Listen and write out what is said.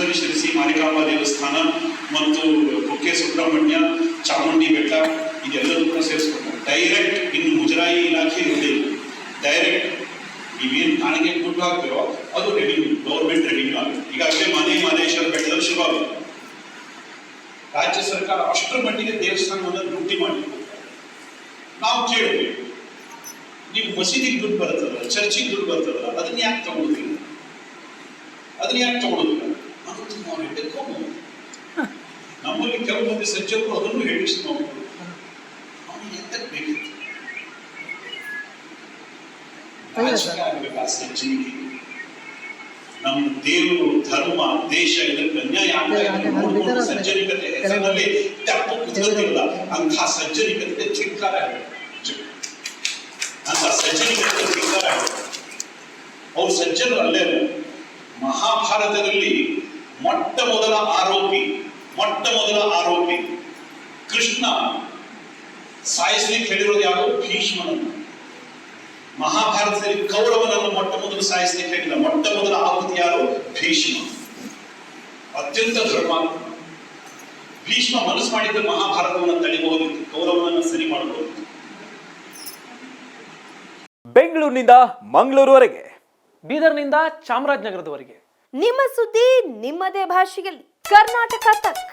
ಸುಂದರಿ ಶಿರಸಿ ಮಾರಿಕಾಂಬಾ ದೇವಸ್ಥಾನ ಮತ್ತು ಕುಕ್ಕೆ ಸುಬ್ರಹ್ಮಣ್ಯ, ಚಾಮುಂಡಿ ಬೆಟ್ಟ, ಇದೆಲ್ಲದೂ ಕೂಡ ಸೇರಿಸ್ಕೊಂಡು ಡೈರೆಕ್ಟ್ ಇನ್ನು ಮುಜರಾಯಿ ಇಲಾಖೆ ಇರಲಿಲ್ಲ ಡೈರೆಕ್ಟ್ ನೀವೇನು ಕಾಣಿಗೆ ದುಡ್ಡು ಹಾಕ್ತೀರೋ ಅದು ರೆವಿನ್ಯೂ ಗೌರ್ಮೆಂಟ್ ರೆವಿನ್ಯೂ ಆಗುತ್ತೆ ಈಗಾಗಲೇ ಮನೆ ಮಹದೇಶ್ವರ ಬೆಟ್ಟದಲ್ಲಿ ಶುರು ಆಗುತ್ತೆ. ರಾಜ್ಯ ಸರ್ಕಾರ ಅಷ್ಟರ ಮಟ್ಟಿಗೆ ದೇವಸ್ಥಾನವನ್ನು ಲೂಟಿ ಮಾಡಿ ನಾವು ಕೇಳಬೇಕು ನೀವು ಮಸೀದಿಗೆ ದುಡ್ಡು ಬರ್ತದಲ್ಲ ಚರ್ಚಿಗೆ ದುಡ್ಡು ಬರ್ತದಲ್ಲ ಅದನ್ನ ಯಾಕೆ ತಗೊಳ್ತೀವಿ ಅದನ್ನ ಯಾಕೆ ತಗೊಳ್ಳೋದಿಲ್ಲ ಮಂದಿ ಸಜ್ಜರು ಅದನ್ನು ಹೇಳಿಸಿ ನಾವು ಅವನಿಗೆ ಎಂತಕ್ಕೆ ಬೇಕಿತ್ತು? ಸಜ್ಜನಿಗೆ ನಮ್ಮ ದೇವರು ಧರ್ಮ ದೇಶ ಇದಕ್ಕೆ ಅನ್ಯಾಯ ಆಗ್ತಾ ಸಜ್ಜನಿಕತೆ ಹೆಸರಿನಲ್ಲಿ ತಪ್ಪು ಕುತ್ಕೊತಿರಲ್ಲ ಅಂಥ ಸಜ್ಜನಿಕತೆ ಧಿಕ್ಕಾರ ಅಂತ ಸಜ್ಜನಿಕತೆ ಧಿಕ್ಕಾರ ಅವ್ರು ಸಜ್ಜನರು ಅಲ್ಲೇ ಮಹಾಭಾರತದಲ್ಲಿ ಮೊಟ್ಟ ಮೊದಲ ಆರೋಪಿ ಮೊಟ್ಟ ಮೊದಲ ಆರೋಪಿ ಕೃಷ್ಣ ಸಾಯಿಸ್ಲಿಕ್ಕೆ ಹೇಳಿರೋದು ಯಾರು? ಭೀಷ್ಮನನ್ನು. ಮಹಾಭಾರತದಲ್ಲಿ ಕೌರವನನ್ನು ಮೊಟ್ಟ ಮೊದಲು ಸಾಯಿಸ್ಲಿಕ್ಕೆ ಹೇಳಿಲ್ಲ ಮೊಟ್ಟ ಮೊದಲ ಆಹುತಿ ಯಾರು? ಭೀಷ್ಮ. ಅತ್ಯಂತ ಧರ್ಮ. ಭೀಷ್ಮ ಮನಸ್ಸು ಮಾಡಿದ್ರೆ ಮಹಾಭಾರತವನ್ನು ತಳಿಬಹುದಿತ್ತು ಕೌರವನನ್ನು ಸರಿ ಮಾಡಬಹುದಿತ್ತು ಬೆಂಗಳೂರಿನಿಂದ ಮಂಗಳೂರುವರೆಗೆ. ಬೀದರ್ನಿಂದ ಚಾಮರಾಜನಗರದವರೆಗೆ. ನಿಮ್ಮ ಸುದ್ದಿ ನಿಮ್ಮದೇ ಭಾಷೆಯಲ್ಲಿ. ಕರ್ನಾಟಕ ತಕ್